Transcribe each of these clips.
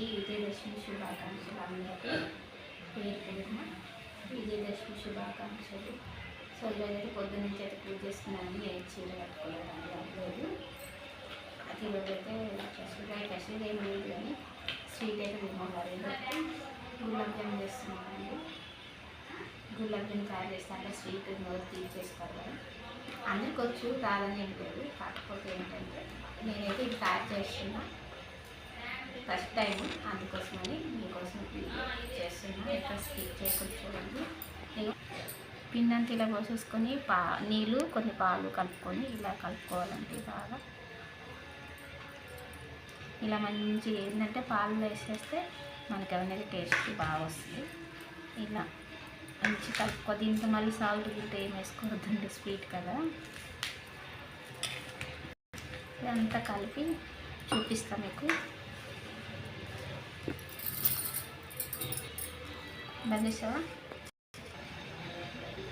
అందరికీ విజయదశమి శుభాకాంక్షలు అందరికీ. పేరు పేరున విజయదశమి శుభాకాంక్షలు. సో ఈరోజైతే పొద్దున్న నుంచి అయితే పూజ చేస్తున్నాను ఏ చీర కట్టుకోవడానికి అవ్వలేదు. అది ఈరోజైతే స్పెషల్గా స్పెషల్గా ఏం లేదు కానీ స్వీట్ అయితే తిన్నాను గులాబ్ జామ్ చేస్తున్నానండి గులాబ్ జామ్ తయారు చేస్తాను స్వీట్ నోరు తీసేస్తారు కదా. అందరికి వచ్చు రాదని ఏం లేదు. కాకపోతే ఏంటంటే నేనైతే ఇది తయారు చేస్తున్నాను ఫస్ట్ టైం అందుకోసమని మీకోసం చేస్తున్నాను ఎక్కడ స్కిప్ చేయకుండా చూడండి. నేను పిండంతా ఇలా పోసేసుకొని పా నీళ్ళు కొన్ని పాలు కలుపుకొని ఇలా కలుపుకోవాలండి బాగా. ఇలా మంచిగా ఏంటంటే పాలు వేసేస్తే మనకి అనేది టేస్ట్ బాగా వస్తుంది. ఇలా మంచి కలుపుకో దీంతో మళ్ళీ సాల్ట్ గిట్ట ఏం వేసుకోవద్దండి స్వీట్ కదా. ఇదంతా కలిపి చూపిస్తాను మీకు. బంధిస్తావా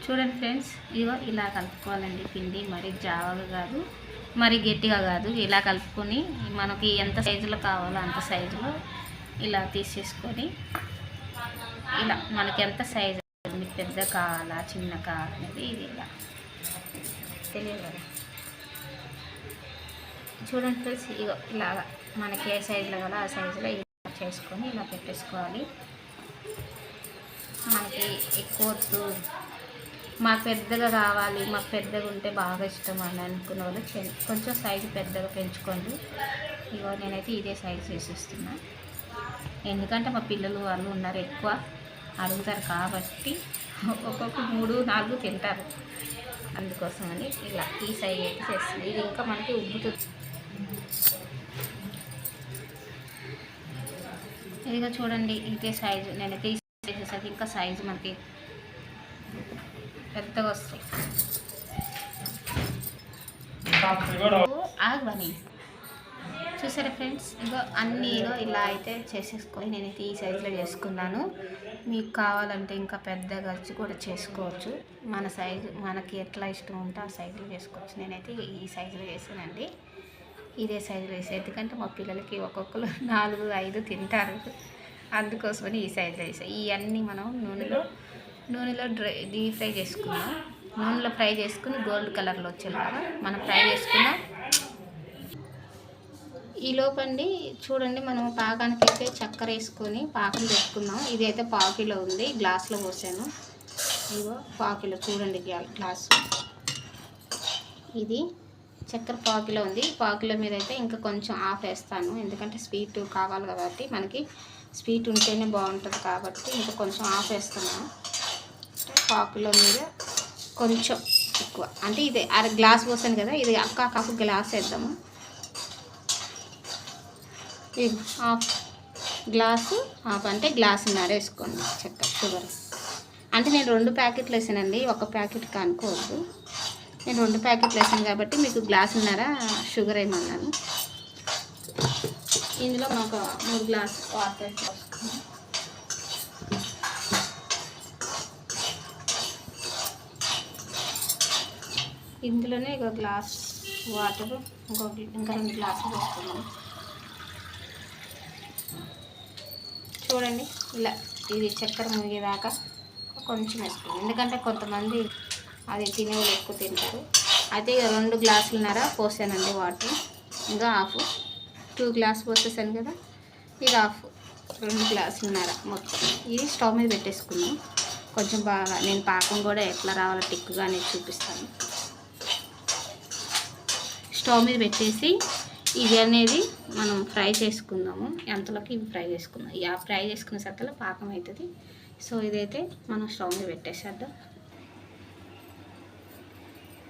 చూడండి ఫ్రెండ్స్ ఇగో ఇలా కలుపుకోవాలండి పిండి. మరి జావగా కాదు మరి గట్టిగా కాదు. ఇలా కలుపుకొని మనకి ఎంత సైజులో కావాలో అంత సైజులో ఇలా తీసేసుకొని ఇలా మనకి ఎంత సైజు మీకు పెద్ద కావాలా చిన్న కావాలనేది ఇది ఇలా. తెలియదు కదా? చూడండి ఫ్రెండ్స్ ఇగో ఇలాగా మనకి ఏ సైజులో కావాలో ఆ సైజులో ఇలా చేసుకొని ఇలా పెట్టేసుకోవాలి. మనకి ఎక్కువ వద్దు. మాకు పెద్దగా కావాలి మాకు పెద్దగా ఉంటే బాగా ఇష్టం అని అనుకున్న వాళ్ళు చె- కొంచెం సైజు పెద్దగా పెంచుకోండి. ఇగో నేనైతే ఇదే సైజు చేసేస్తున్నా. ఎందుకంటే మా పిల్లలు వాళ్ళు ఉన్నారు ఎక్కువ అడుగుతారు కాబట్టి ఒక్కొక్క మూడు నాలుగు తింటారు. అందుకోసమని ఇలా ఈ సైజ్ అయితే చేస్తుంది ఇది ఇంకా మనకి ఉబ్బుతుంది ఇదిగో చూడండి ఇదే సైజు నేనైతే వచ్చేసరికి ఇంకా సైజు మనకి పెద్దగా వస్తాయి. ఆగ్వని. చూసారా ఫ్రెండ్స్ ఇగో అన్నీ ఇగో ఇలా అయితే చేసేసుకొని నేనైతే ఈ సైజులో చేసుకున్నాను. మీకు కావాలంటే ఇంకా పెద్దగా వచ్చి కూడా చేసుకోవచ్చు. మన సైజు మనకి ఎట్లా ఇష్టం ఉంటే ఆ సైజులో చేసుకోవచ్చు. నేనైతే ఈ సైజులో చేసానండి ఇదే సైజులో వేసాను ఎందుకంటే మా పిల్లలకి ఒక్కొక్కరు నాలుగు ఐదు తింటారు. అందుకోసమని ఈ సైజులో వేసాను ఇవన్నీ మనం నూనెలో నూనెలో డ్రై డీప్ ఫ్రై చేసుకున్నాం. నూనెలో ఫ్రై చేసుకుని గోల్డ్ కలర్లో వచ్చేలాగా మనం ఫ్రై చేసుకున్నాం ఈ లోపండి చూడండి మనం పాకానికి అయితే చక్కెర వేసుకొని పాకం పెట్టుకుందాం ఇది అయితే పాకిలో ఉంది గ్లాస్లో పోసాను. ఇదిగో పాకిలో చూడండి గ్లాస్ గ్లాసు ఇది చక్కెర పాకిలో ఉంది. పాకిలో మీద అయితే ఇంకా కొంచెం ఆఫ్ వేస్తాను. ఎందుకంటే స్వీట్ కావాలి కాబట్టి మనకి స్వీట్ ఉంటేనే బాగుంటుంది కాబట్టి ఇంకా కొంచెం ఆఫ్ వేస్తున్నాను పావు మీద కొంచెం ఎక్కువ. అంటే ఇది అర గ్లాస్ పోసాను కదా ఇది అక్క కప్పు గ్లాస్ వేద్దాము. ఇది హాఫ్ గ్లాసు హాఫ్ అంటే గ్లాసున్నర వేసుకోండి చక్కెర షుగర్. అంటే నేను రెండు ప్యాకెట్లు వేసానండి ఒక ప్యాకెట్ కనుక్కోవద్దు. నేను రెండు ప్యాకెట్లు వేసాను కాబట్టి మీకు గ్లాసున్నర షుగర్ వేయమన్నాను. ఇందులో మాకు మూడు గ్లాస్ వాటర్ పోసుకున్నాం ఇందులోనే ఒక గ్లాస్ వాటర్ ఇంకొక ఇంకా రెండు గ్లాసులు పోసుకున్నాం చూడండి ఇలా ఇది చక్కెర మునిగేదాకా కొంచెం వేసుకుంది ఎందుకంటే కొంతమంది అది తినేవాళ్ళు ఎక్కువ తింటారు. అయితే ఇక రెండు గ్లాసులున్నర పోసానండి వాటర్. ఇంకా హాఫ్ టూ గ్లాస్ పోసేసాను కదా. ఇది హాఫ్ రెండు గ్లాసులున్నర మొత్తం. ఇది స్టవ్ మీద పెట్టేసుకున్నాం కొంచెం బాగా నేను పాకం కూడా ఎట్లా రావాలో టిక్కుగా అనేది చూపిస్తాను. స్టవ్ మీద పెట్టేసి ఇది అనేది మనం ఫ్రై చేసుకుందాము. ఎంతలోకి ఇవి ఫ్రై చేసుకుందాం. ఇక ఫ్రై చేసుకున్న సత్తలో పాకం అవుతుంది. సో ఇదైతే మనం స్టవ్ మీద పెట్టేసేద్దాం.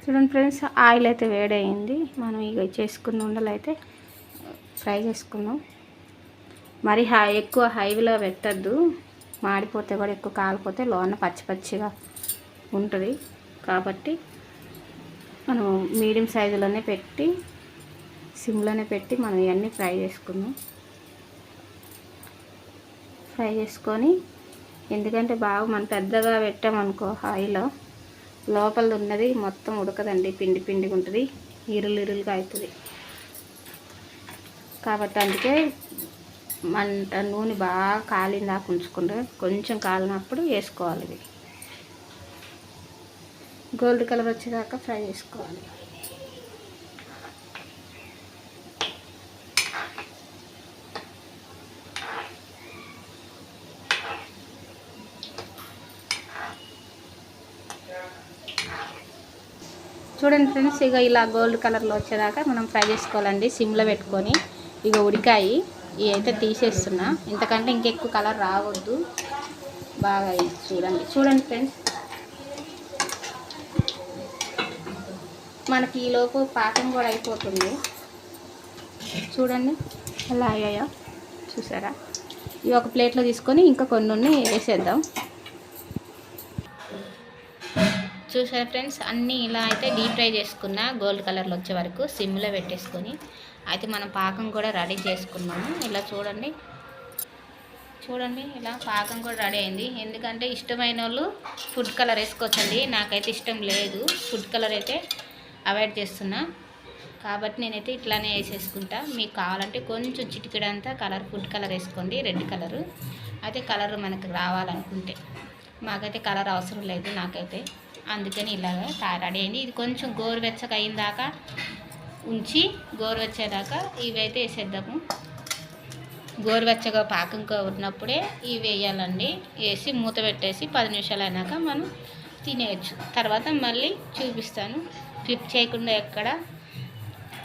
చూడండి ఫ్రెండ్స్ ఆయిల్ అయితే వేడయింది. మనం ఇక చేసుకున్న ఉండలు అయితే ఫ్రై చేసుకుందాం. మరి హై ఎక్కువ హైలో పెట్టద్దు. మాడిపోతే కూడా ఎక్కువ కాలిపోతే లోన పచ్చి పచ్చిగా ఉంటుంది. కాబట్టి మనం మీడియం సైజులోనే పెట్టి సిమ్లోనే పెట్టి మనం ఇవన్నీ ఫ్రై చేసుకుందాం. ఫ్రై చేసుకొని ఎందుకంటే బాగా మనం పెద్దగా పెట్టామనుకో హాయిలో లోపల ఉన్నది మొత్తం ఉడకదండి పిండి పిండిగా ఉంటుంది. ఇరులు ఇరులుగా అవుతుంది. కాబట్టి అందుకే మంట నూనె బాగా కాలిందాక ఉంచుకుంటే కొంచెం కాలినప్పుడు వేసుకోవాలి ఇవి గోల్డ్ కలర్ వచ్చేదాకా ఫ్రై చేసుకోవాలి. చూడండి ఫ్రెండ్స్ ఇక ఇలా గోల్డ్ కలర్లో వచ్చేదాకా మనం ఫ్రై చేసుకోవాలండి సిమ్లో పెట్టుకొని. ఇక ఉడికాయి. ఇవి అయితే తీసేస్తున్నా. ఇంతకంటే ఇంకెక్కువ కలర్ రావద్దు. బాగా చూడండి. చూడండి ఫ్రెండ్స్ మనకి ఈలోపు పాకం కూడా అయిపోతుంది. చూడండి. అలా అయ్యాయో చూసారా? ఇవి ఒక ప్లేట్లో తీసుకొని ఇంకా కొన్ని వేసేద్దాం. చూసారా ఫ్రెండ్స్ అన్నీ ఇలా అయితే డీప్ ఫ్రై చేసుకున్న. గోల్డ్ కలర్లో వచ్చే వరకు సిమ్లో పెట్టేసుకొని. అయితే మనం పాకం కూడా రెడీ చేసుకున్నాము. ఇలా చూడండి. చూడండి ఇలా పాకం కూడా రెడీ అయింది. ఎందుకంటే ఇష్టమైన వాళ్ళు ఫుడ్ కలర్ వేసుకోవచ్చండి. నాకైతే ఇష్టం లేదు. ఫుడ్ కలర్ అయితే అవాయిడ్ చేస్తున్నా. కాబట్టి నేనైతే ఇట్లానే వేసేసుకుంటా. మీకు కావాలంటే కొంచెం చిటికెడంతా కలర్ ఫుడ్ కలర్ వేసుకోండి. Red colour. అయితే కలర్ మనకు రావాలనుకుంటే. మాకైతే కలర్ అవసరం లేదు నాకైతే. అందుకని ఇలాగ రెడీ అయింది. ఇది కొంచెం గోరువెచ్చగా అయిన దాకా ఉంచి గోరువెచ్చేదాకా ఇవైతే వేసేద్దాము. గోరువెచ్చగా పాకంగా ఉన్నప్పుడే ఇవి వేయాలండి. వేసి మూత పెట్టేసి పది నిమిషాలు అయినాక మనం తినేయచ్చు. తర్వాత మళ్ళీ చూపిస్తాను. క్లిప్ చేయకుండా ఎక్కడ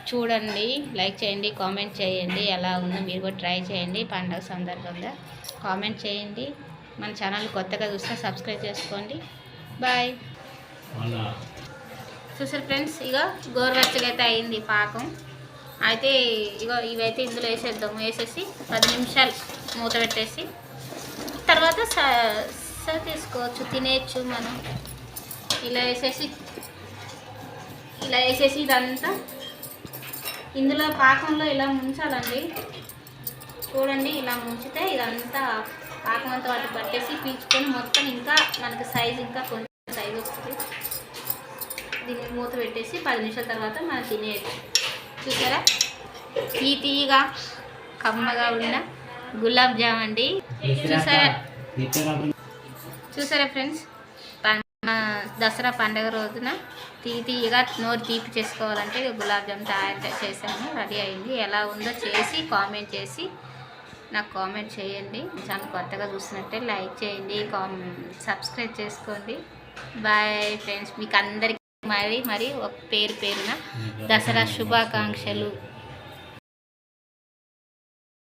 చూడండి లైక్ చేయండి కామెంట్ చేయండి ఎలా ఉందో మీరు కూడా ట్రై చేయండి పండగ సందర్భంగా. కామెంట్ చేయండి. మన ఛానల్ కొత్తగా చూస్తే సబ్స్క్రైబ్ చేసుకోండి. బాయ్. చూసారు ఫ్రెండ్స్ ఇక గోరువెచ్చగా అయితే అయింది పాకం. అయితే ఇగో ఇవైతే ఇందులో వేసేద్దాం వేసేసి పది నిమిషాలు మూత పెట్టేసి తర్వాత స- సర్వ్ తీసుకోవచ్చు తినేయచ్చు మనం. ఇలా వేసేసి ఇలా వేసేసి ఇదంతా ఇందులో పాకంలో ఇలా ముంచాలండి. చూడండి ఇలా ముంచితే ఇదంతా పాకం అంతా వాటి పట్టేసి పీల్చుకొని మొత్తం ఇంకా మనకి సైజ్ ఇంకా కొంచెం సైజ్ వస్తుంది. దీన్ని మూత పెట్టేసి పది నిమిషాల తర్వాత మనం తినేది చూసారా? తీ తీయగా కమ్మగా ఉన్న గులాబ్ జామ్ అండి. చూసారా? చూసారా ఫ్రెండ్స్? దసరా పండగ రోజున తీ తీయగా నోరు తీపి చేసుకోవాలంటే గులాబ్ జామ్ తయారు చేశాను రెడీ అయింది. ఎలా ఉందో చేసి కామెంట్ చేసి నాకు కామెంట్ చేయండి. ఛానల్ కొత్తగా చూసినట్టే లైక్ చేయండి కామ్ సబ్స్క్రైబ్ చేసుకోండి. బాయ్ ఫ్రెండ్స్ మీకు అందరికీ మరి మరి ఒక పేరు పేరున దసరా శుభాకాంక్షలు.